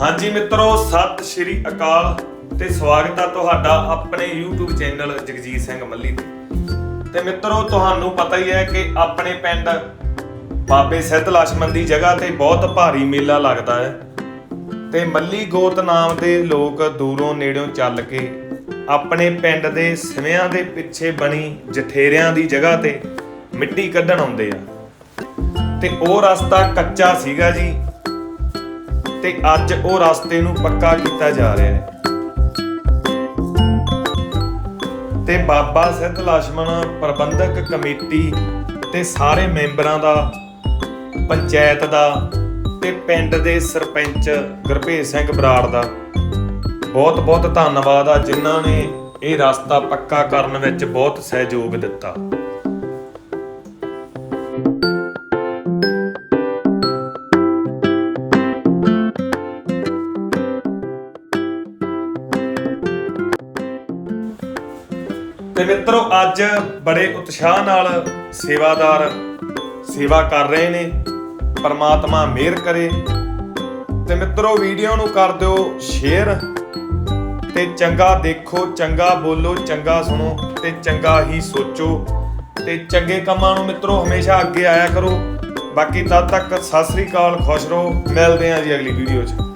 ਹਾਂਜੀ ਮਿੱਤਰੋ, ਸਤਿ ਸ਼੍ਰੀ ਅਕਾਲ ਤੇ ਸਵਾਗਤ ਆ ਤੁਹਾਡਾ ਆਪਣੇ YouTube ਚੈਨਲ ਜਗਜੀਤ ਸਿੰਘ ਮੱਲੀ ਤੇ। ਤੇ ਮਿੱਤਰੋ, ਤੁਹਾਨੂੰ ਪਤਾ ਹੀ ਹੈ ਕਿ ਆਪਣੇ ਪਿੰਡ ਬਾਬੇ ਸਿੱਧ ਲਛਮਣ ਦੀ ਜਗ੍ਹਾ ਤੇ ਬਹੁਤ ਭਾਰੀ ਮੇਲਾ ਲੱਗਦਾ ਹੈ। ਤੇ ਮੱਲੀ ਗੋਤ ਨਾਮ ਦੇ ਲੋਕ ਦੂਰੋਂ ਨੇੜਿਓਂ ਚੱਲ ਕੇ ਆਪਣੇ ਪਿੰਡ ਦੇ ਸਿਵਿਆਂ ਦੇ ਪਿੱਛੇ ਬਣੀ ਜਠੇਰਿਆਂ ਦੀ ਜਗ੍ਹਾ ਤੇ ਮਿੱਟੀ ਕੱਢਣ ਆਉਂਦੇ ਆ। ਤੇ ਉਹ ਰਸਤਾ ਕੱਚਾ ਸੀਗਾ ਜੀ। ਤੇ ਅੱਜ ਉਹ ਰਸਤੇ ਨੂੰ ਪੱਕਾ ਕੀਤਾ ਜਾ ਰਿਹਾ ਹੈ। ਤੇ ਬਾਬਾ ਸਿੱਧ ਲਛਮਣ ਪ੍ਰਬੰਧਕ ਕਮੇਟੀ ਤੇ ਸਾਰੇ ਮੈਂਬਰਾਂ ਦਾ, ਪੰਚਾਇਤ ਦਾ ਤੇ ਪਿੰਡ ਦੇ ਸਰਪੰਚ ਗੁਰਭੇਜ ਸਿੰਘ ਬਰਾੜ ਦਾ ਬਹੁਤ ਬਹੁਤ ਧੰਨਵਾਦ ਆ ਜਿਨ੍ਹਾਂ ਨੇ ਇਹ ਰਸਤਾ ਪੱਕਾ ਕਰਨ ਵਿੱਚ ਬਹੁਤ ਸਹਿਯੋਗ ਦਿੱਤਾ। ਤੇ ਮਿੱਤਰੋ, ਅੱਜ ਬੜੇ ਉਤਸ਼ਾਹ ਨਾਲ ਸੇਵਾਦਾਰ ਸੇਵਾ ਕਰ ਰਹੇ ਨੇ, ਪਰਮਾਤਮਾ ਮਿਹਰ ਕਰੇ। ਤੇ ਮਿੱਤਰੋ, ਵੀਡੀਓ ਨੂੰ ਕਰ ਦਿਓ ਸ਼ੇਅਰ ਤੇ ਚੰਗਾ ਦੇਖੋ, ਚੰਗਾ ਬੋਲੋ, ਚੰਗਾ ਸੁਣੋ ਤੇ ਚੰਗਾ ਹੀ ਸੋਚੋ। ਤੇ ਚੰਗੇ ਕੰਮਾਂ ਨੂੰ ਮਿੱਤਰੋ, ਹਮੇਸ਼ਾ ਅੱਗੇ ਆਇਆ ਕਰੋ। ਬਾਕੀ ਤਦ ਤੱਕ ਸਤਿ ਸ੍ਰੀ ਅਕਾਲ, ਖੁਸ਼ ਰਹੋ। ਮਿਲਦੇ ਆਂ ਜੀ ਅਗਲੀ ਵੀਡੀਓ 'ਚ।